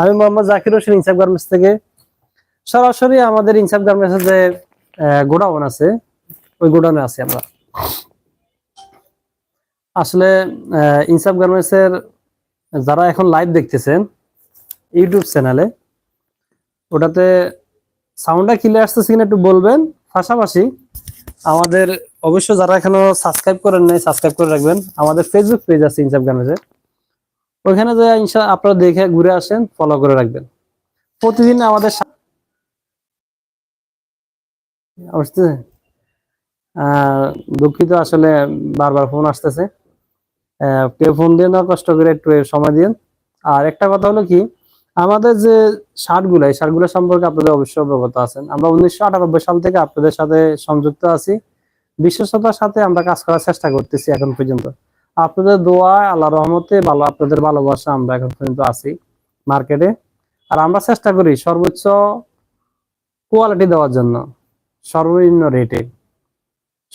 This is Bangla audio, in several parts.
আমি মোহাম্মদ জাকির হোসেন ইনসাফ গার্মেন্টস থেকে। সরাসরি আমাদের ইনসাফ গার্মেন্টসের যে গোডাউন আছে, ওই গোডাউনে আছি আমরা। আসলে ইনসাফ গার্মেন্টসের যারা এখন লাইভ দেখতেছেন, ইউটিউব চ্যানেলে, ওটাতে সাউন্ডটা ক্লিয়ার আসতেছে কিনা একটু বলবেন। পাশাপাশি আমাদের অবশ্য যারা এখনও সাবস্ক্রাইব করেন নাই সাবস্ক্রাইব করে রাখবেন। আমাদের ফেসবুক পেজ আছে ইনসাফ গার্মেন্টসের। ওইখানে যে ইনশা আপনারা দেখে ঘুরে আসেন ফলো করে রাখবেন। প্রতিদিন আমাদের আসতেছে দুঃখিত, আসলে বারবার ফোন আসতেছে। কেউ ফোন দিয়ে না কষ্ট করে একটু সময় দিন আর একটা কথা হলো কি, আমাদের যে শার্টগুলো এই শার্টগুলো সম্পর্কে আপনাদের অবশ্যই অবগত আছেন। আমরা উনিশশো আটানব্বই সাল থেকে আপনাদের সাথে সংযুক্ত আছি। বিশ্বস্ততার সাথে আমরা কাজ করার চেষ্টা করতেছি এখন পর্যন্ত। আপনাদের দোয়া আল্লাহ রহমতে ভালো, আপনাদের ভালোবাসা আমরা এখন পর্যন্ত আছি মার্কেটে। আর আমরা চেষ্টা করি সর্বোচ্চ কোয়ালিটি দেওয়ার জন্য, সর্বনিম্ন রেটে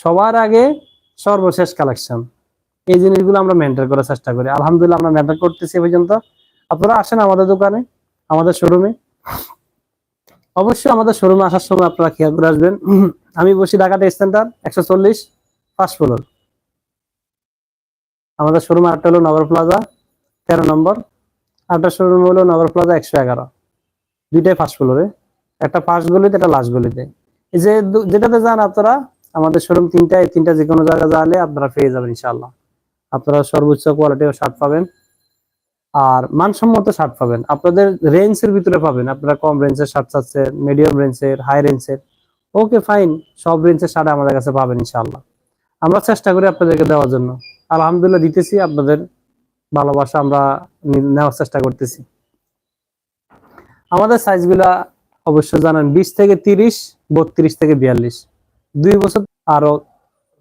সবার আগে সর্বশেষ কালেকশন এই জিনিসগুলো আমরা মেনটেন করার চেষ্টা করি। আলহামদুলিল্লাহ আমরা মেনটেন করতেছি পর্যন্ত। আপনারা আসেন আমাদের দোকানে, আমাদের শোরুমে অবশ্যই আমাদের শোরুমে আসার সময় আপনারা খেয়াল করে আসবেন। আমি বসি ঢাকা টেক্স সেন্টার, একশো চল্লিশ ফার্স্ট ফ্লোর। আমাদের শোরুম আটটা হলো নগর প্লাজা তেরো নম্বর। আটটা শোরুম হলো নগর প্লাজা একশো এগারো। দুইটাই ফার্স্ট ফ্লোরে একটা ফার্স্ট গলিতে, একটা লাস্ট গলিতে। এই যে যেটাতে যান আপনারা, আমাদের শোরুম তিনটা, এই তিনটা যে কোনো জায়গায় যাওয়ালে আপনারা পেয়ে যাবেন ইনশাল্লাহ আপনারা সর্বোচ্চ কোয়ালিটির শার্ট পাবেন। আর মানসম্মত শার্ট পাবেন। আপনাদের রেঞ্জের ভিতরে পাবেন। আপনারা কম রেঞ্জের শার্ট চাচ্ছেন মিডিয়াম রেঞ্জের হাই রেঞ্জের ওকে ফাইন সব রেঞ্জের শার্ট আমাদের কাছে পাবেন ইনশাল্লাহ আমরা চেষ্টা করি আপনাদেরকে দেওয়ার জন্য। আলহামদুলিল্লাহ দিতেছি, আপনাদের ভালোবাসা আমরা নেওয়ার চেষ্টা করতেছি। আমাদের সাইজগুলা অবশ্য জানেন, বিশ থেকে তিরিশ, বত্রিশ থেকে বিয়াল্লিশ। দুই বছর আরও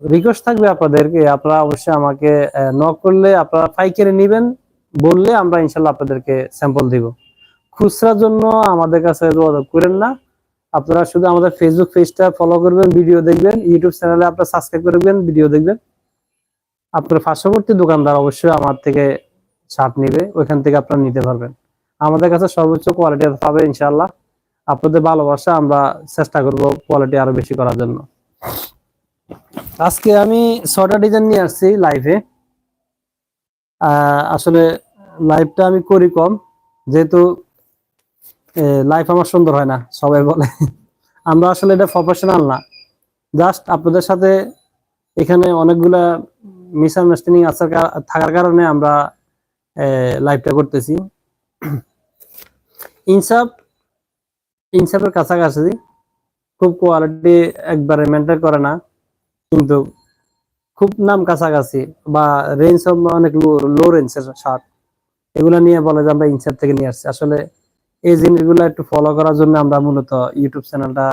রিকোয়েস্ট থাকবে আপনাদেরকে, আপনারা অবশ্যই আমাকে নক করলে আপনারা পাইকারি নেবেন, বললে আমরা ইনশাল্লাহ আপনাদেরকে স্যাম্পল দিব। খুচরার জন্য আমাদের কাছে যোগাযোগ করেন না। আপনারা শুধু আমাদের ফেসবুক পেজটা ফলো করবেন ভিডিও দেখবেন ইউটিউব চ্যানেলে আপনারা সাবস্ক্রাইব করবেন ভিডিও দেখবেন। আপনার পার্শ্ববর্তী দোকানদার অবশ্যই আমার থেকে ছাড় নিবে, ওইখান থেকে আপনারা নিতে পারবেন। আমাদের কাছে সর্বোচ্চ কোয়ালিটি পাবে ইনশাল্লাহ আপনাদের ভালোবাসা, আমরা চেষ্টা করব কোয়ালিটি আরও বেশি করার জন্য। আজকে আমি ছটা ডিজাইন নিয়ে আসছি লাইভে আসলে লাইভটা আমি করি কম, যেহেতু লাইফ আমার সুন্দর হয় না, সবাই বলে। আমরা আসলে এটা প্রফেশনাল না। জাস্ট আপনাদের সাথে এখানে অনেকগুলা মিসআন্ডারস্ট্যান্ডিং আসার থাকার কারণে আমরা লাইভটা করতেছি। ইনসাফ, ইনসাফের কাছাকাছি। খুব কোয়ালিটি একবারে মেনটেন করে না, কিন্তু খুব নাম কাছাকাছি বা রেঞ্জ অনেক লো লো রেঞ্জের শার্ট এগুলা নিয়ে বলে যে আমরা ইনসাফ থেকে নিয়ে আসছি। আসলে এই জিনিসগুলো একটু ফলো করার জন্য আমরা মূলত ইউটিউব চ্যানেলটা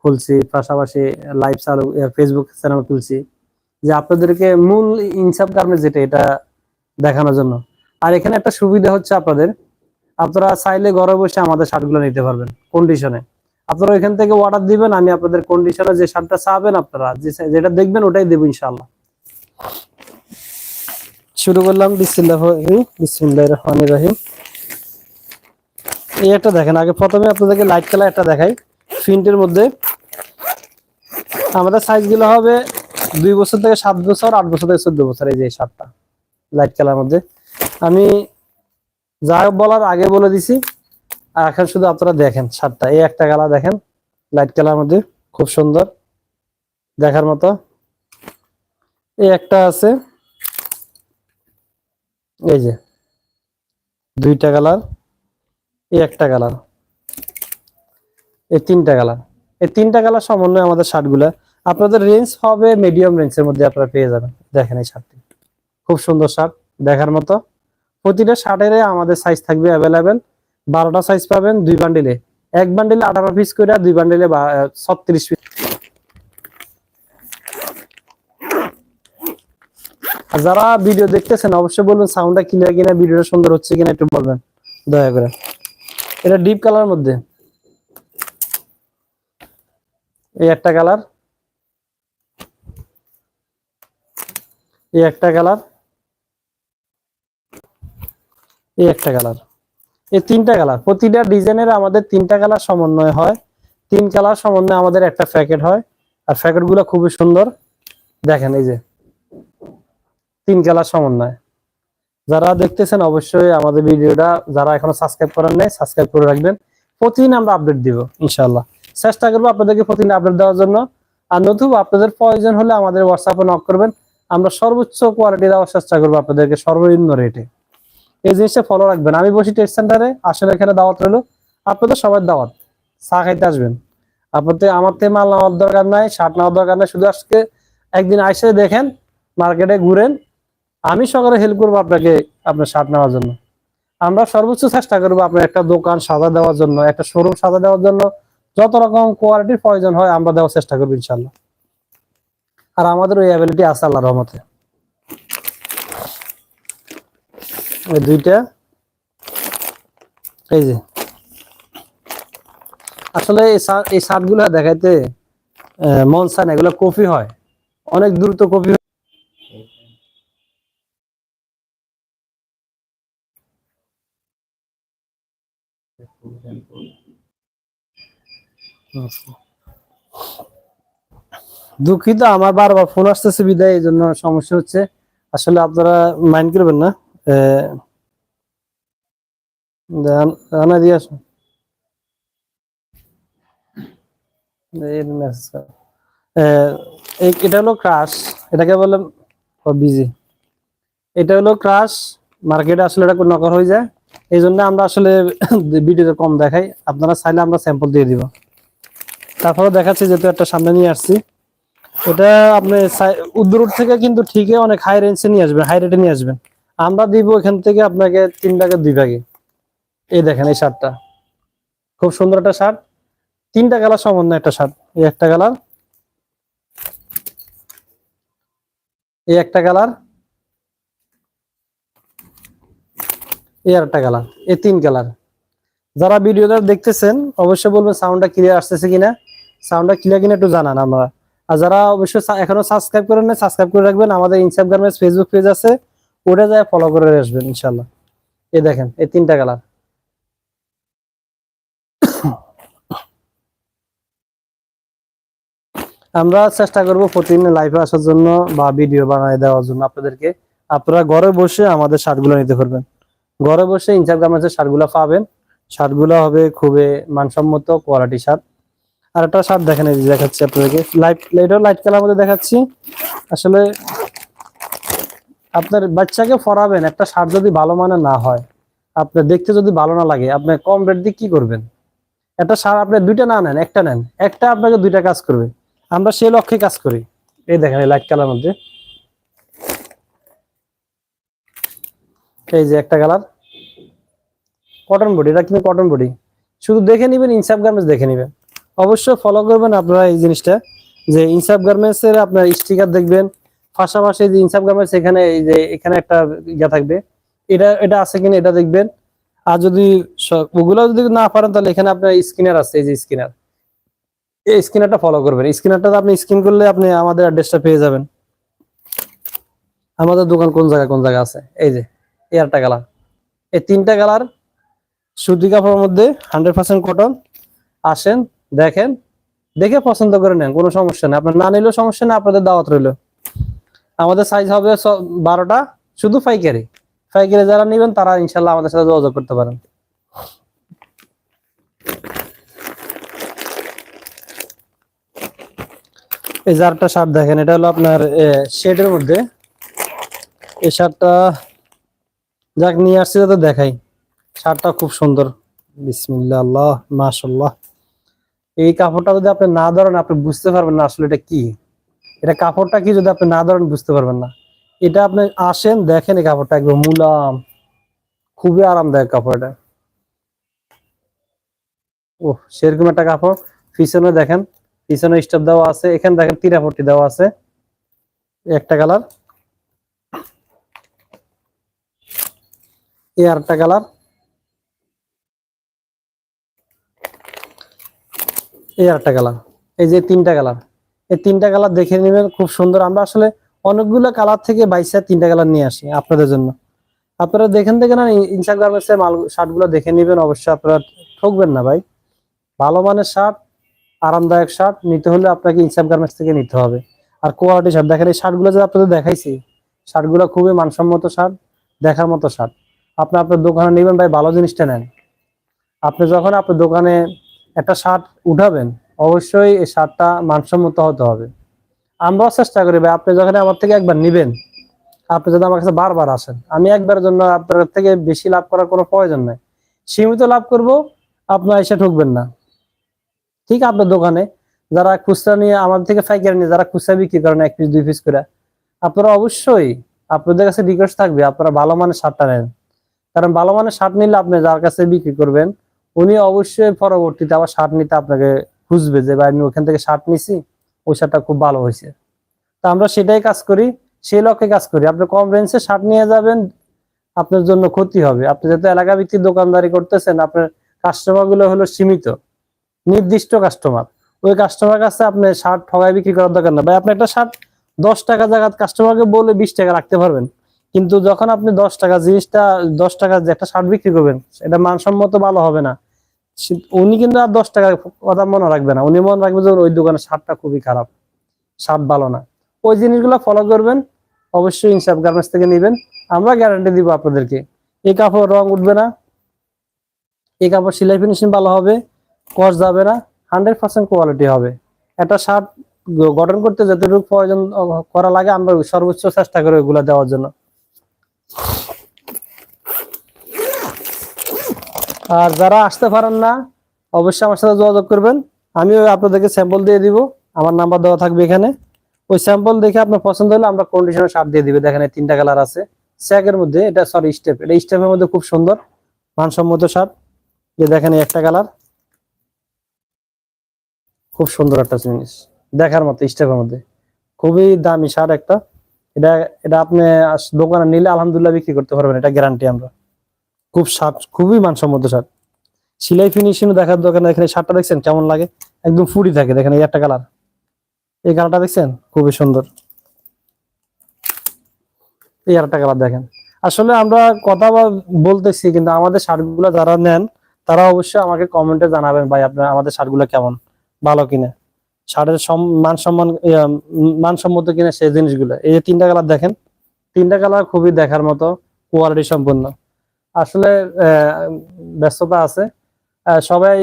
খুলছি, পাশাপাশি লাইভ চালু ফেসবুক চ্যানেল খুলছি। যে আপনাদেরকে মূল ইনসাফ কারণে যেটা এটা দেখানোর জন্য। আর এখানে একটা সুবিধা হচ্ছে আপনাদের, আপনারা চাইলে ঘরে বসে আমাদের শার্টগুলো নিতে পারবেন কন্ডিশনে আপনারা এখান থেকে অর্ডার দিবেন, আমি আপনাদের কন্ডিশনে যে শার্টটা চাবেন আপনারা যেটা দেখবেন ওটাই দেবো ইনশাল্লাহ শুরু করলাম, বিসমিল্লাহ রহমানির রহিম। এই একটা দেখেন, আগে প্রথমে আপনাদেরকে লাইট কালার একটা দেখাই। প্রিন্টের মধ্যে। আমাদের সাইজগুলো হবে দুই বছর থেকে সাত বছর, আট বছর থেকে চোদ্দ বছর এই যে শার্টটা লাইট কালার মধ্যে। আমি যা বলার আগে বলে দিছি, আর এখন শুধু আপনারা দেখেন শার্টটা। এই একটা কালার দেখেন লাইট কালার মধ্যে, খুব সুন্দর, দেখার মতো। এই একটা আছে, এই যে, দুইটা কালার এই একটা কালার এই তিনটা কালার এই তিনটা কালার সমন্বয়ে আমাদের শার্টগুলা আপনাদের রেঞ্জ হবে মিডিয়াম রেঞ্জের মধ্যে আপনারা পেয়ে যাবেন। দেখেন এই শার্টটি। খুব সুন্দর শার্ট, দেখার মতো। প্রতিটা শার্টের আমাদের সাইজ থাকবে অ্যাভেলেবেল বারোটা সাইজ পাবেন, দুই বান্ডিলে এক বান্ডিলে আঠারো পিস করে, দুই বান্ডিলে ছত্রিশ পিস যারা ভিডিও দেখতেছেন, অবশ্যই বলবেন সাউন্ডটা ক্লিয়ার কিনা ভিডিওটা সুন্দর হচ্ছে কিনা, একটু বলবেন। দয়া করে। এটা ডিপ কালার মধ্যে। এই একটা কালার এই একটা কালার, এই একটা কালার, এই তিনটা কালার। প্রতিটা ডিজাইনের আমাদের তিনটা কালার সমন্বয় হয়। তিন কালার সমন্বয়ে আমাদের একটা প্যাকেট হয়, আর প্যাকেটগুলো খুবই সুন্দর। দেখেন এই যে, তিন কালার সমন্বয়। যারা দেখতেছেন অবশ্যই আমাদের ভিডিওটা, যারা এখনও সাবস্ক্রাইব করেন নাই, সাবস্ক্রাইব করে রাখবেন। প্রতিদিন আমরা আপডেট দিব ইনশাল্লাহ চেষ্টা করব আপনাদেরকে প্রতিদিন আপডেট দেওয়ার জন্য। আর নতুন আপনাদের প্রয়োজন হলে আমাদের হোয়াটসঅ্যাপে নক করবেন। আমরা সর্বোচ্চ কোয়ালিটি দেওয়ার চেষ্টা করব আপনাদেরকে সর্বনিম্ন রেটে এই জিনিসটা ফলো রাখবেন। আমি বসি টেস্ট সেন্টারে আসলে এখানে দাওয়াত রইল। আপনাদের সবার দাওয়াত। চা খাইতে আসবেন। আপনাদের, আমার থেকে মাল নেওয়ার দরকার নাই, শার্ট নেওয়ার দরকার নাই। শুধু আজকে একদিন আইসে দেখেন মার্কেটে ঘুরেন। আমি সকালে হেল্প করব আপনাকে আপনার শার্ট নেওয়ার জন্য। আমরা সর্বোচ্চ চেষ্টা করব আপনার একটা দোকান সাজা দেওয়ার জন্য, একটা শোরুম সাজা দেওয়ার জন্য। যত রকম কোয়ালিটির প্রয়োজন হয়, আমরা দেওয়ার চেষ্টা করব ইনশাল্লাহ আর আমাদের ওই অ্যাবিলিটি আছে আল্লাহ রহমতে। ওই দুইটা। এই যে। আসলে এই শার্ট এই দেখাইতে মন চায় না, এগুলো কপি হয়। অনেক দ্রুত কপি দুঃখিত, আমার বারবার ফোন আসতেছে বিদায়, এই জন্য সমস্যা হচ্ছে। আসলে আপনারা মাইন্ড করবেন না। এটা হলো ক্রাশ এটাকে বলে বিজি এটা হলো ক্রাশ মার্কেটে আসলে এটা নকল হয়ে যায়। এই জন্য আমরা আসলে ভিডিওতে কম দেখাই। আপনারা চাইলে আমরা স্যাম্পল দিয়ে দিব। তারপরে দেখাচ্ছি, যেহেতু একটা সামনে নিয়ে আসছি। এটা আপনি উদ্দূর থেকে কিন্তু ঠিকই অনেক হাই রেঞ্জে নিয়ে আসবেন হাই রেটে নিয়ে আসবেন। আমরা দিব এখান থেকে আপনাকে তিন ভাগে দুই ভাগে। এই দেখেন এই শার্টটা। খুব সুন্দর একটা শার্ট। তিনটা কালার সম্বন্ধে একটা শার্ট। এই একটা কালার। এই একটা কালার। এই আর একটা কালার। এই তিন কালার। যারা ভিডিওটা দেখতেছেন, অবশ্যই বলবেন সাউন্ডটা ক্লিয়ার আসতেছে কিনা। সাউন্ডটা ক্লিয়ার কিনা একটু জানান আমরা আর যারা অবশ্যই এখনও সাবস্ক্রাইব করেন না সাবস্ক্রাইব করে রাখবেন। আমাদের ইনস্টাগ্রামের ফেসবুক পেজ আছে, ওটা যায় ফলো করে আসবেন ইনশাল্লাহ এই দেখেন, এই তিনটা কালার আমরা চেষ্টা করব প্রতিদিন লাইভে আসার জন্য বা ভিডিও বানায় দেওয়ার জন্য আপনাদেরকে। আপনারা ঘরে বসে আমাদের শার্টগুলো নিতে পারবেন। ঘরে বসে ইনস্টাগ্রামে যে শার্টগুলো পাবেন, শার্টগুলো হবে খুবই মানসম্মত কোয়ালিটি শার্ট। আর একটা শার্ট দেখেন, এই দেখাচ্ছি আপনাদেরকে। লাইট এটাও লাইট কালার মধ্যে দেখাচ্ছি। আসলে আপনার বাচ্চাকে পরাবেন, একটা শার্ট যদি ভালো মানের না হয়, আপনার দেখতে যদি ভালো না লাগে, আপনি কম রেট দিয়ে কি করবেন? একটা শার্ট আপনি দুইটা না নেন, একটা নেন। একটা আপনাকে দুইটা কাজ করবে। আমরা সেই লক্ষ্যে কাজ করি। এই দেখেন, এই লাইট কালার মধ্যে। এই যে একটা কালার কটন বডি এটা কিন্তু কটন বডি শুধু দেখে নিবেন, ইনসাফ গার্মেন্টস দেখে নিবেন। অবশ্যই ফলো করবেন আপনারা এই জিনিসটা, যে ইনসাফ গার্মেন্টস এর আপনার স্টিকার দেখবেন, পাশাপাশি যে ইনসাফ গার্মেন্টস এখানে এই যে এখানে একটা ইয়া থাকবে, এটা এটা আছে কিনা এটা দেখবেন। আর যদি ওগুলো যদি না পারেন তাহলে এখানে আপনার স্ক্রিনার আছে, এই যে স্ক্রিনার এই স্ক্রিনারটা ফলো করবেন। স্ক্রিনারটা আপনি স্ক্রিন করলে আপনি আমাদের অ্যাড্রেসটা পেয়ে যাবেন। আমাদের দোকান কোন জায়গায় কোন জায়গায় আছে? এই যে একটা কালার এই তিনটা কালার সুতি কাপড়ের মধ্যে হান্ড্রেড পার্সেন্ট কটন আসেন দেখেন, দেখে পছন্দ করে নেন, কোনো সমস্যা নেই। আপনার না নিলেও সমস্যা নেই, আপনাদের দাওয়াত রইল। আমাদের সাইজ হবে বারোটা, শুধু পাইকারি। পাইকারি যারা নেবেন, তারা ইনশাল্লাহ আমাদের সাথে যোগাযোগ করতে পারেন। এই আরেকটা শার্ট দেখেন, এটা হলো আপনার শেডের মধ্যে। এই শার্টটা যাক, নিয়ে আসছি তো দেখাই। শার্টটা খুব সুন্দর। বিসমিল্লাহ আল্লাহ মাশাল্লাহ এই কাপড়টা যদি আপনি না ধরেন, আপনি বুঝতে পারবেন না আসলে এটা কি। এটা কাপড়টা কি যদি আপনি না ধরেন, বুঝতে পারবেন না। এটা আপনি আসেন, দেখেন এই কাপড়টা একদম মুলাম। খুবই আরামদায়ক কাপড় এটা। ও সেরকম একটা কাপড়। পিছনে দেখেন, পিছনে স্টপ দেওয়া আছে। এখানে দেখেন তিরাপট্টি দেওয়া আছে। একটা কালার এই আরেকটা কালার এই আরেকটা কালার এই যে তিনটা কালার এই তিনটা কালার দেখে নেবেন, খুব সুন্দর। আমরা আসলে অনেকগুলো কালার থেকে বাইশে তিনটা কালার নিয়ে আসি আপনাদের জন্য। আপনারা দেখেন দেখেন না ইনসান গার্মেন্টসের মাল শার্টগুলো দেখে নেবেন। অবশ্যই আপনারা ঠকবেন না ভাই। ভালো মানের শার্ট, আরামদায়ক শার্ট, নিতে হলে আপনাকে ইনসান গার্মেন্টস থেকে নিতে হবে। আর কোয়ালিটি শার্ট, দেখেন এই শার্টগুলো যে আপনাদের দেখাইছি, শার্টগুলো খুবই মানসম্মত শার্ট, দেখার মতো শার্ট। আপনি আপনার দোকানে নেবেন ভাই, ভালো জিনিসটা নেন। আপনি যখন আপনার দোকানে একটা শার্ট উঠাবেন, অবশ্যই এই শার্টটা মানসম্মত হতে হবে। আমরাও চেষ্টা করি, ভাই, আপনি যখন আমার থেকে একবার নিবেন, আপনি যদি আমার কাছে বারবার আসেন, আমি একবারের জন্য আপনার থেকে বেশি লাভ করার কোনো প্রয়োজন নাই। সীমিত লাভ করব আপনার এসে ঠকবেন না। ঠিক আপনার দোকানে, যারা খুচরা নিয়ে আমাদের থেকে পাইকারি নিয়ে, যারা খুচরা বিক্রি করেন এক পিস, দুই পিস করে, আপনারা অবশ্যই আপনাদের কাছে রিকোয়েস্ট থাকবে, আপনারা ভালো মানের শার্টটা নেন। কারণ ভালো মানের শার্ট নিলে আপনি যার কাছে বিক্রি করবেন উনি অবশ্যই পরবর্তীতে আবার শার্ট নিতে আপনাকে খুঁজবে যে, ভাই, আমি ওখান থেকে শার্ট নিছি, ওই শার্টটা খুব ভালো হয়েছে। তা আমরা সেটাই কাজ করি, সেই লক্ষ্যে কাজ করি। আপনি কম রেঞ্জে শার্ট নিয়ে যাবেন, আপনার জন্য ক্ষতি হবে। আপনি যেহেতু এলাকা ভিত্তিক দোকানদারি করতেছেন, আপনার কাস্টমারগুলো হলো সীমিত, নির্দিষ্ট কাস্টমার ওই কাস্টমার কাছে আপনি শার্ট ঠগায় বিক্রি করার দরকার না। ভাই, আপনি একটা শার্ট দশ টাকা জায়গা কাস্টমারকে বলে বিশ টাকা রাখতে পারবেন। কিন্তু যখন আপনি দশ টাকা জিনিসটা, দশ টাকা যে একটা শার্ট বিক্রি করবেন এটা মানসম্মত ভালো হবে না। উনি কিন্তু আর দশ টাকা কথা মনে রাখবে না। উনি মনে রাখবে যে ওই দোকানের শার্টটা খুবই খারাপ। শার্ট ভালো না। ওই জিনিসগুলো ফলো করবেন। অবশ্যই ইনসাফ গার্মেন্টস থেকে নেবেন। আমরা গ্যারান্টি দিব আপনাদেরকে। এই কাপড় রং উঠবে না। এই কাপড় সেলাই ফিনিশিং ভালো হবে। কস যাবে না। হান্ড্রেড পার্সেন্ট কোয়ালিটি হবে। একটা শার্ট গঠন করতে যতটুকু প্রয়োজন করা লাগে আমরা সর্বোচ্চ চেষ্টা করি ওগুলো দেওয়ার জন্য। আর যারা আসতে পারেন না, অবশ্যই আমার সাথে যোগাযোগ করবেন। আমিও আপনাদেরকে স্যাম্পল দিয়ে দিব। আমার নাম্বার দেওয়া থাকবে এখানে। ওই স্যাম্পল দেখে আপনার পছন্দ হলে আমরা কন্ডিশনার শার্ট দিয়ে দিবে। দেখেন তিনটা কালার আছে। স্যাকের মধ্যে, এটা সরি স্টেপ এটা স্টেপের মধ্যে খুব সুন্দর, মানসম্মত শার্ট যে দেখেন একটা কালার খুব সুন্দর একটা জিনিস। দেখার মতো স্টেপের মধ্যে। খুবই দামি শার্ট একটা। এটা এটা আপনি দোকানে নিলে আলহামদুলিল্লাহ বিক্রি করতে পারবেন। এটা গ্যারান্টি আমরা। খুব শার্ট খুবই মানসম্মত শার্ট সিলাই ফিনিশিং দেখার দোকানে এখানে শার্টটা দেখছেন? কেমন লাগে? একদম ফুটি থাকে, দেখেন এই একটা কালার এই কালারটা দেখছেন? খুবই সুন্দর। এই আরেকটা কালার দেখেন। আসলে আমরা কথা বলতেছি, কিন্তু আমাদের শার্টগুলো যারা নেন, তারা অবশ্যই আমাকে কমেন্টে জানাবেন, ভাই, আপনার, আমাদের শার্টগুলো কেমন? ভালো কিনা? শার্টের মান সম্মান মানসম্মত কিনা সেই জিনিসগুলো। এই যে তিনটা কালার দেখেন, তিনটা কালার খুবই দেখার মতো কোয়ালিটি সম্পূর্ণ আসলে ব্যস্ততা আছে। সবাই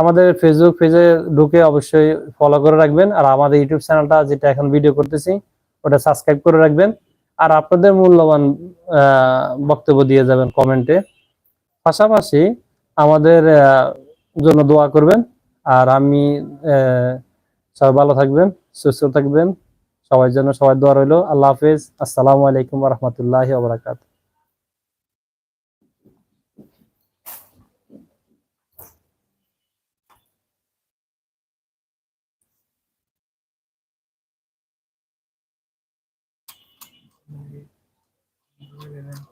আমাদের ফেসবুক পেজে ঢুকে অবশ্যই ফলো করে রাখবেন। আর আমাদের ইউটিউব চ্যানেলটা যেটা এখন ভিডিও করতেছি, ওটা সাবস্ক্রাইব করে রাখবেন। আর আপনাদের মূল্যবান বক্তব্য দিয়ে যাবেন কমেন্টে পাশাপাশি আমাদের জন্য দোয়া করবেন। আর আমি সবাই ভালো থাকবেন, সুস্থ থাকবেন। সবার জন্য সবাই দোয়া রইল। আল্লাহ হাফেজ। আসসালামু আলাইকুম রহমতুল্লাহ ওবরাকাত del.